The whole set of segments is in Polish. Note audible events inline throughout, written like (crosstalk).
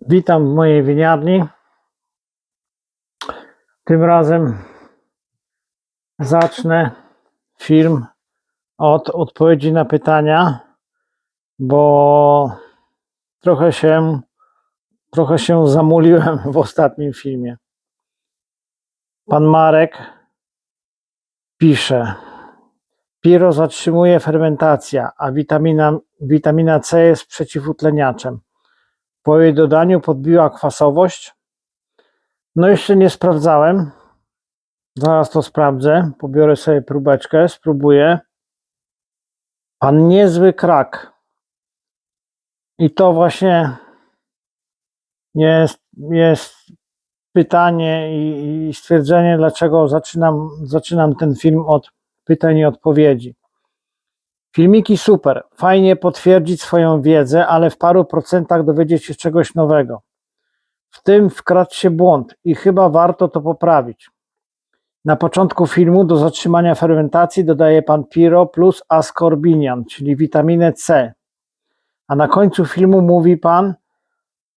Witam w mojej winiarni. Tym razem zacznę film od odpowiedzi na pytania, bo trochę się, trochę się zamuliłem w ostatnim filmie. Pan Marek pisze: Piro zatrzymuje fermentacja, a witamina, witamina C jest przeciwutleniaczem. Po jej dodaniu podbiła kwasowość. No jeszcze nie sprawdzałem. Zaraz to sprawdzę. Pobiorę sobie próbeczkę, spróbuję. Pan niezły krak. I to właśnie jest, jest pytanie i, i stwierdzenie, dlaczego zaczynam, zaczynam ten film od pytań i odpowiedzi. Filmiki super, fajnie potwierdzić swoją wiedzę, ale w paru procentach dowiedzieć się czegoś nowego. W tym wkradł się błąd i chyba warto to poprawić. Na początku filmu do zatrzymania fermentacji dodaje pan piro plus ascorbinian, czyli witaminę C. A na końcu filmu mówi pan,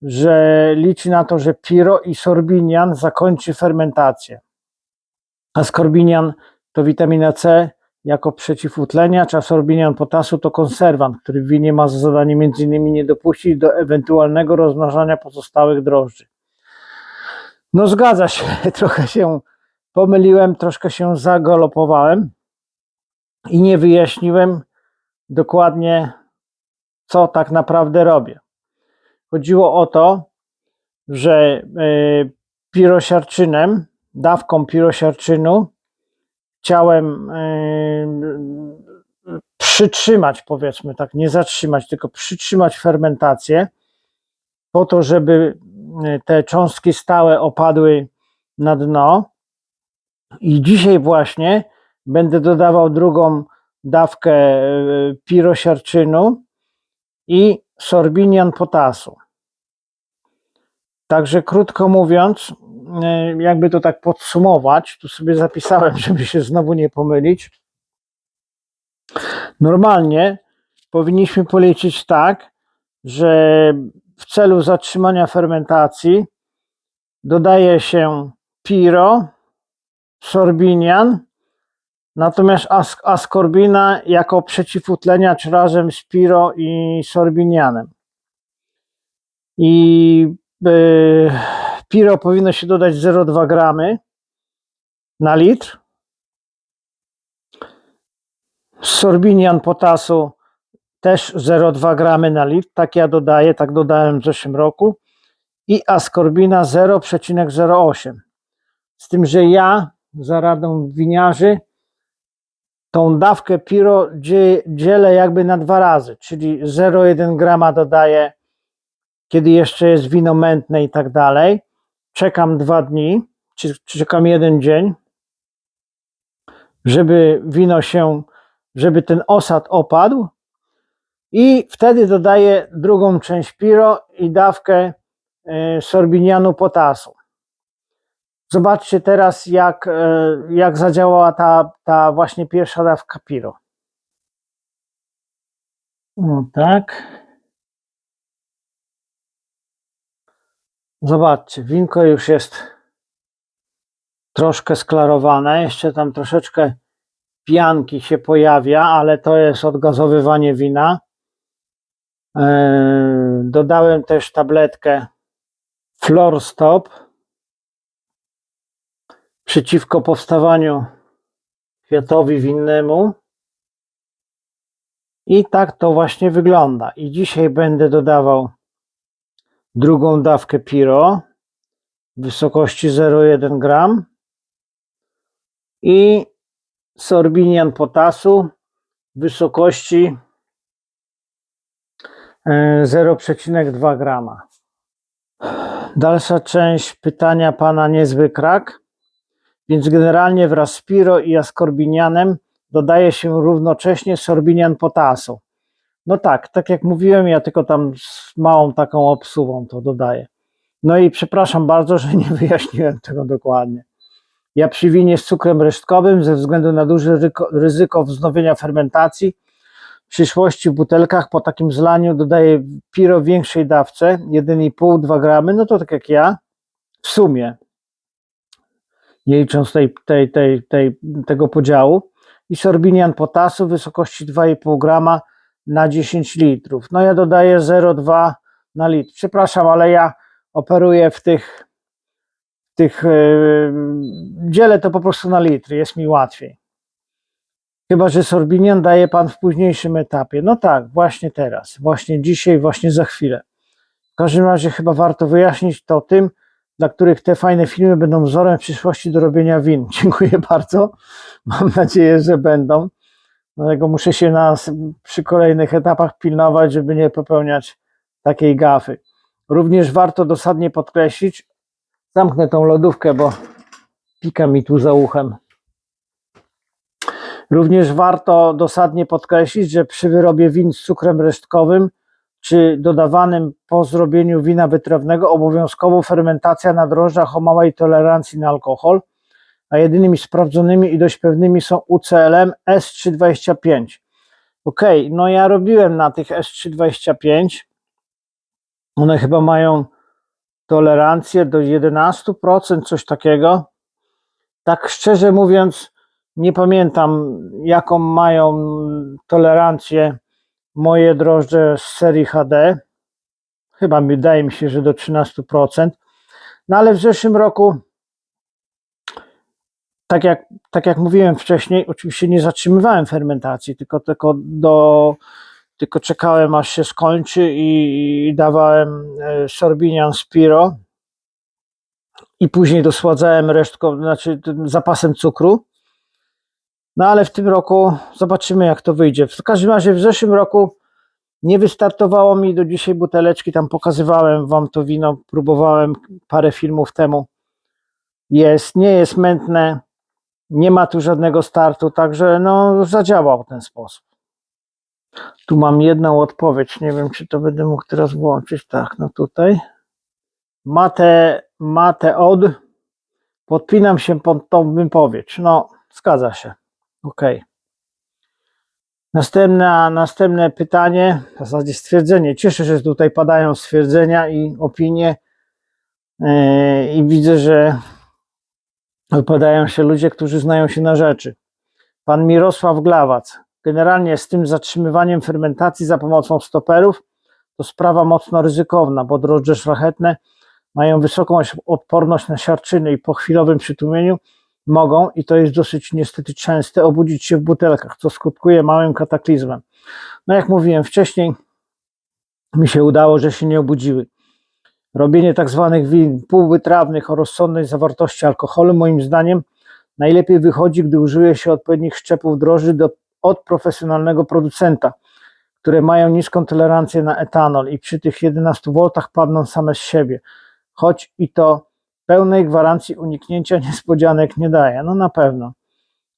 że liczy na to, że piro i sorbinian zakończy fermentację. Ascorbinian to witamina C jako przeciwutleniacz, a sorbinian potasu to konserwant, który w winie ma za zadanie m.in. nie dopuścić do ewentualnego rozmnażania pozostałych drożdży. No zgadza się, (laughs) trochę się pomyliłem, troszkę się zagalopowałem i nie wyjaśniłem dokładnie, co tak naprawdę robię. Chodziło o to, że y, pirosiarczynem, dawką pirosiarczynu chciałem yy, przytrzymać, powiedzmy tak, nie zatrzymać, tylko przytrzymać fermentację, po to, żeby yy, te cząstki stałe opadły na dno. I dzisiaj właśnie będę dodawał drugą dawkę yy, pirosiarczynu i sorbinian potasu. Także krótko mówiąc, E, jakby to tak podsumować, tu sobie zapisałem, (laughs) żeby się znowu nie pomylić. Normalnie powinniśmy policzyć tak, że w celu zatrzymania fermentacji dodaje się piro, sorbinian, natomiast askorbina jako przeciwutleniacz razem z piro i sorbinianem. I yy, Piro powinno się dodać 0,2 gramy na litr. Sorbinian potasu też 0,2 gramy na litr. Tak ja dodaję, tak dodałem w zeszłym roku. I askorbina 0,08. Z tym, że ja za radą winiarzy tą dawkę piro dzielę jakby na dwa razy, czyli 0,1 grama dodaję, kiedy jeszcze jest wino mętne i tak dalej czekam dwa dni, czy, czy czekam jeden dzień, żeby wino się, żeby ten osad opadł i wtedy dodaję drugą część piro i dawkę e, sorbinianu potasu. Zobaczcie teraz, jak, e, jak zadziałała ta, ta właśnie pierwsza dawka piro. No tak. Zobaczcie, winko już jest troszkę sklarowane. Jeszcze tam troszeczkę pianki się pojawia, ale to jest odgazowywanie wina. Eee, dodałem też tabletkę Flor Stop przeciwko powstawaniu kwiatowi winnemu. I tak to właśnie wygląda. I dzisiaj będę dodawał drugą dawkę Piro w wysokości 0,1 gram i sorbinian potasu w wysokości 0,2 e, grama. Dalsza część pytania pana niezły krak. Więc generalnie wraz z piro i askorbinianem dodaje się równocześnie sorbinian potasu. No tak, tak jak mówiłem, ja tylko tam z małą taką obsuwą to dodaję. No i przepraszam bardzo, że nie (laughs) wyjaśniłem tego dokładnie. Ja przy winie z cukrem resztkowym ze względu na duże ryzyko wznowienia fermentacji przyszłości w butelkach po takim zlaniu dodaję piro w większej dawce, 1,5-2 gramy, no to tak jak ja, w sumie, nie licząc tej, tej, tej, tej, tego podziału, i sorbinian potasu w wysokości 2,5 grama na 10 litrów. No ja dodaję 0,2 na litr. Przepraszam, ale ja operuję w tych, tych yy, dzielę to po prostu na litry, jest mi łatwiej. Chyba, że sorbinian daje pan w późniejszym etapie. No tak, właśnie teraz, właśnie dzisiaj, właśnie za chwilę. W każdym razie chyba warto wyjaśnić to tym, dla których te fajne filmy będą wzorem w przyszłości do robienia win. (laughs) Dziękuję bardzo. Mam nadzieję, że będą. Dlatego muszę się nas przy kolejnych etapach pilnować, żeby nie popełniać takiej gafy. Również warto dosadnie podkreślić, zamknę tą lodówkę, bo pika mi tu za uchem. Również warto dosadnie podkreślić, że przy wyrobie win z cukrem resztkowym czy dodawanym po zrobieniu wina wytrawnego obowiązkowo fermentacja na drożdżach o małej tolerancji na alkohol, a jedynymi sprawdzonymi i dość pewnymi są UCLM S325. Ok, no ja robiłem na tych S325. One chyba mają tolerancję do 11%, coś takiego. Tak szczerze mówiąc, nie pamiętam, jaką mają tolerancję moje drożdże z serii HD. Chyba wydaje mi się, że do 13%. No ale w zeszłym roku, tak jak, tak jak mówiłem wcześniej, oczywiście nie zatrzymywałem fermentacji, tylko, tylko, do, tylko czekałem aż się skończy i, i dawałem e, sorbinian Spiro i później dosładzałem resztką, znaczy zapasem cukru. No ale w tym roku zobaczymy jak to wyjdzie. W każdym razie w zeszłym roku nie wystartowało mi do dzisiaj buteleczki, tam pokazywałem wam to wino, próbowałem parę filmów temu. Jest, nie jest mętne, nie ma tu żadnego startu, także no zadziałał w ten sposób. Tu mam jedną odpowiedź, nie wiem czy to będę mógł teraz włączyć, tak, no tutaj. Mate, mate od, podpinam się pod tą wypowiedź, no zgadza się. Ok. Następne, następne pytanie, w zasadzie stwierdzenie. Cieszę się, że tutaj padają stwierdzenia i opinie yy, i widzę, że wypadają się ludzie, którzy znają się na rzeczy. Pan Mirosław Glawac. Generalnie z tym zatrzymywaniem fermentacji za pomocą stoperów to sprawa mocno ryzykowna, bo drożdże szlachetne mają wysoką odporność na siarczyny i po chwilowym przytłumieniu mogą, i to jest dosyć niestety częste, obudzić się w butelkach, co skutkuje małym kataklizmem. No jak mówiłem wcześniej, mi się udało, że się nie obudziły. Robienie tak zwanych win półwytrawnych o rozsądnej zawartości alkoholu, moim zdaniem, najlepiej wychodzi, gdy użyje się odpowiednich szczepów drożdży do, od profesjonalnego producenta, które mają niską tolerancję na etanol i przy tych 11 V padną same z siebie. Choć i to pełnej gwarancji uniknięcia (laughs) niespodzianek nie daje. No na pewno.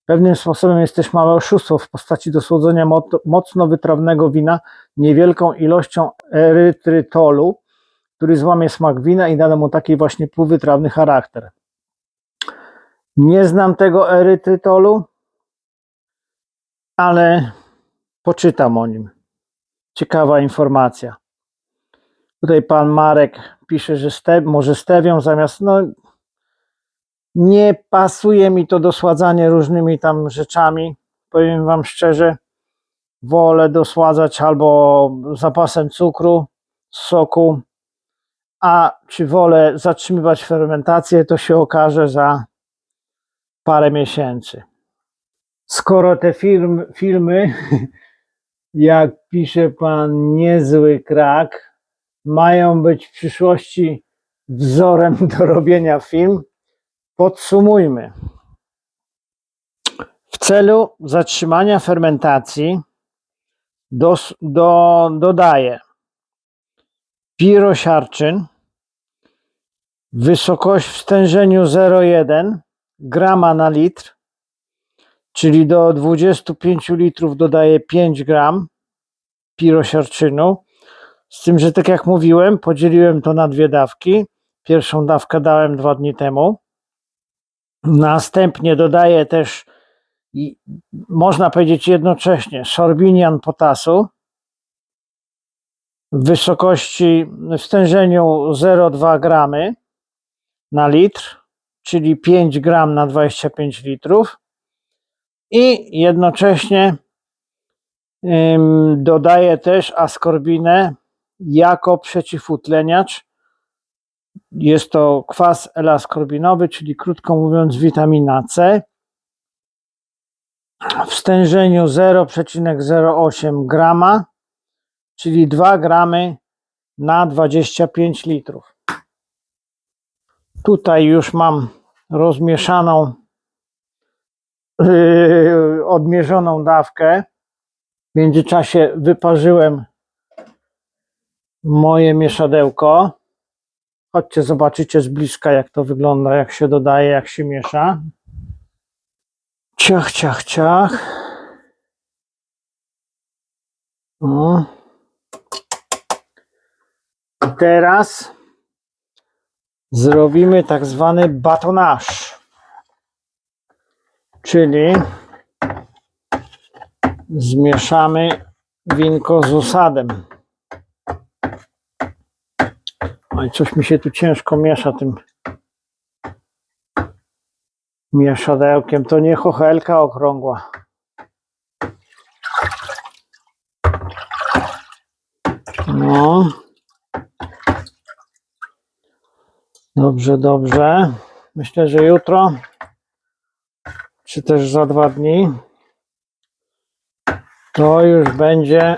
Pewnym sposobem jest też małe oszustwo w postaci dosłodzenia mocno wytrawnego wina niewielką ilością erytrytolu, który złamie smak wina i nada mu taki właśnie półwytrawny charakter. Nie znam tego erytrytolu, ale poczytam o nim. Ciekawa informacja. Tutaj pan Marek pisze, że ste, może stewią zamiast, no nie pasuje mi to dosładzanie różnymi tam rzeczami. Powiem wam szczerze, wolę dosładzać albo zapasem cukru, soku, a czy wolę zatrzymywać fermentację, to się okaże za parę miesięcy. Skoro te film, filmy, (laughs) jak pisze pan niezły krak, mają być w przyszłości wzorem do robienia film, podsumujmy. W celu zatrzymania fermentacji do, dodaję pirosiarczyn, wysokość w stężeniu 0,1 grama na litr, czyli do 25 litrów dodaję 5 gram pirosiarczynu. Z tym, że tak jak mówiłem, podzieliłem to na dwie dawki. Pierwszą dawkę dałem dwa dni temu. Następnie dodaję też można powiedzieć jednocześnie sorbinian potasu w wysokości, w stężeniu 0,2 gramy na litr, czyli 5 gram na 25 litrów i jednocześnie dodaję też askorbinę jako przeciwutleniacz. Jest to kwas L-askorbinowy, czyli krótko mówiąc witamina C w stężeniu 0,08 grama, czyli 2 gramy na 25 litrów. Tutaj już mam rozmieszaną, yy, odmierzoną dawkę. W międzyczasie wyparzyłem moje mieszadełko. Chodźcie, zobaczycie z bliska, jak to wygląda, jak się dodaje, jak się miesza. Ciach, ciach, ciach. O. I teraz zrobimy tak zwany batonaż. Czyli zmieszamy winko z osadem. Oj, coś mi się tu ciężko miesza tym mieszadełkiem. To nie chochelka okrągła. No. Dobrze, dobrze. Myślę, że jutro, czy też za dwa dni, to już będzie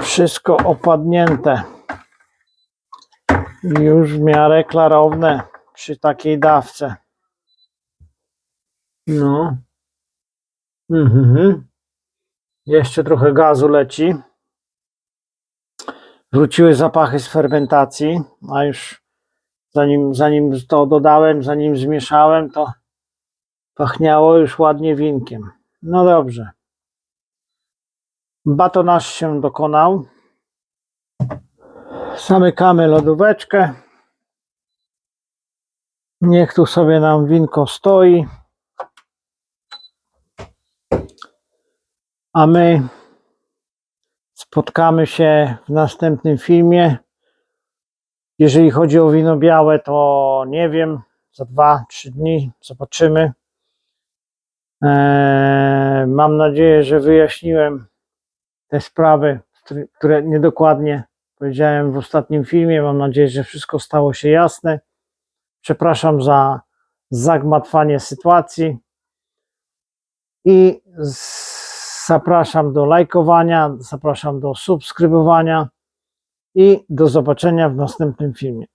wszystko opadnięte. Już w miarę klarowne przy takiej dawce. No. Mhm. Jeszcze trochę gazu leci. Wróciły zapachy z fermentacji, a już zanim, zanim to dodałem, zanim zmieszałem, to pachniało już ładnie winkiem. No dobrze. Batonaż się dokonał. Zamykamy lodóweczkę. Niech tu sobie nam winko stoi. A my spotkamy się w następnym filmie. Jeżeli chodzi o wino białe, to nie wiem, za dwa, trzy dni zobaczymy. Eee, mam nadzieję, że wyjaśniłem te sprawy, które niedokładnie powiedziałem w ostatnim filmie. Mam nadzieję, że wszystko stało się jasne. Przepraszam za zagmatwanie sytuacji i z- zapraszam do lajkowania, zapraszam do subskrybowania i do zobaczenia w następnym filmie.